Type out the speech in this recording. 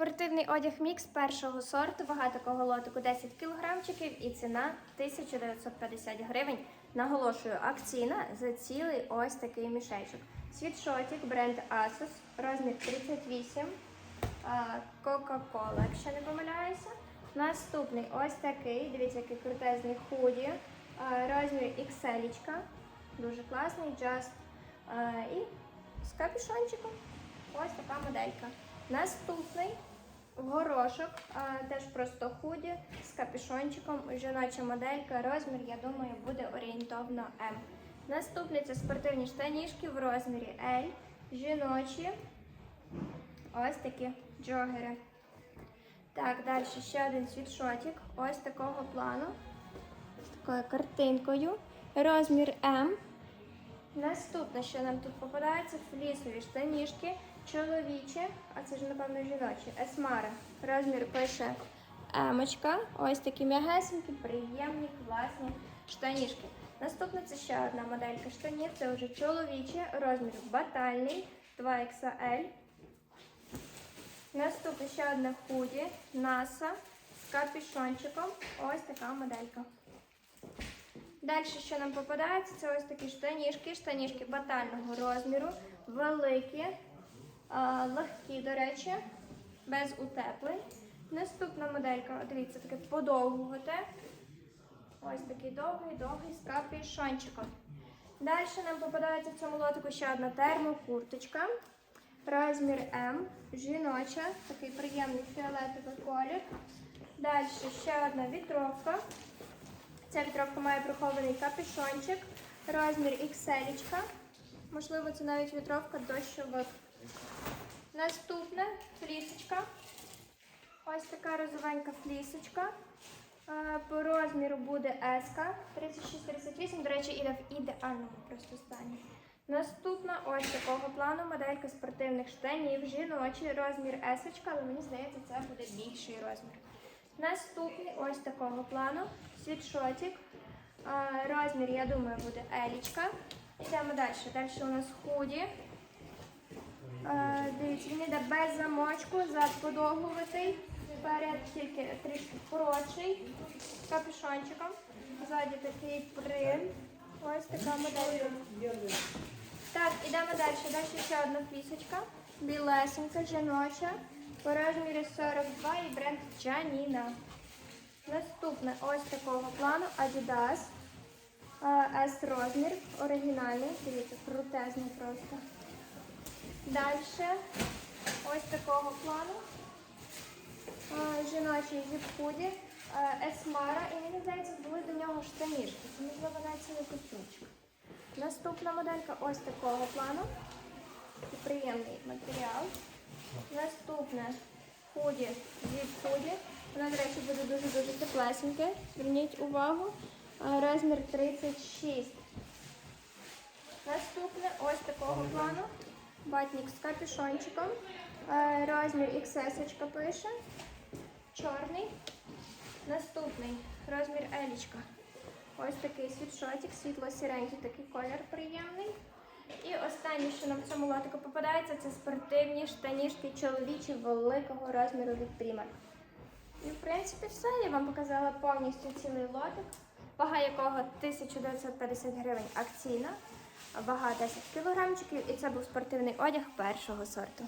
Спортивний одяг мікс першого сорту, вага такого лотику 10 кілограмчиків і ціна 1950 гривень. Наголошую, акційна за цілий ось такий мішечок. Світшотик, бренд Asus, розмір 38, Coca-Cola, якщо не помиляюся. Наступний ось такий, дивіться, який крутезний худі, розмір XL, дуже класний, Just. І з капюшончиком. Ось така моделька. Наступний горошок, а, теж просто худі з капюшончиком. Жіноча моделька. Розмір, я думаю, буде орієнтовно М. Наступний це спортивні штанішки в розмірі L. Жіночі. Ось такі джогери. Так, далі ще один світшотик. Ось такого плану. З такою картинкою. Розмір М. Наступне, що нам тут попадається, флісові штанішки, чоловічі, а це ж, напевно, жіночі, есмара. Розмір пише емочка. Ось такі м'ягесенькі, приємні, класні штанішки. Наступне це ще одна моделька штанів, це вже чоловічі, розмір батальний, 2XL. Наступне ще одне худі, NASA з капюшончиком. Ось така моделька. Далі, що нам попадається, це ось такі штанішки, штанішки батального розміру, великі, легкі, до речі, без утеплень. Наступна моделька, дивіться, таке подовгувати. Ось такий довгий, довгий з капюшончиком. Далі нам попадається в цьому лотику ще одна термокурточка. Розмір М, жіноча, такий приємний фіолетовий колір. Далі ще одна вітровка. Ця вітровка має прихований капюшончик, розмір XL. Можливо, це навіть вітровка дощовик. Наступне флісочка. Ось така розовенька флісочка. По розміру буде S 36-38. До речі, іде в ідеальному просто стані. Наступна ось такого плану моделька спортивних штанів, жіночий, розмір S, але мені здається, це буде більший розмір. Наступний ось такого плану світшотик. Розмір, я думаю, буде елічка. Йдемо далі. Далі у нас худі. А, Дивіться, він йде без замочку, зад подовгуватий. Вперед тільки трішки коротший, з капюшончиком. Ззаді такий принт. Ось така модель. Так, ідемо далі. Далі ще одна флісочка. Білесенька, жіноча. По розмірі 42 і бренд Джаніна. Наступне ось такого плану Adidas. S розмір. Оригінальний. Дивіться, крутезний просто. Далі ось такого плану. Жіночий зіп-худі. Есмара. І мені здається, були до нього штанішки. Це можливо навіть цілий костюмчик. Наступна моделька ось такого плану. Приємний матеріал. Наступне худі від худі. Воно, до речі, буде дуже-дуже теплесеньке. Зверніть увагу. Розмір 36. Наступне ось такого плану. Батник з капюшончиком. Розмір XS пише. Чорний. Наступний розмір елічка. Ось такий світшотик, світло-сіренький такий колір приємний. І останнє, що нам в цьому лотику попадається, це спортивні штанішки чоловічі великого розміру від Primark. І в принципі все. Я вам показала повністю цілий лотик, вага якого 1950 гривень акційна, вага 10 кілограмчиків, і це був спортивний одяг першого сорту.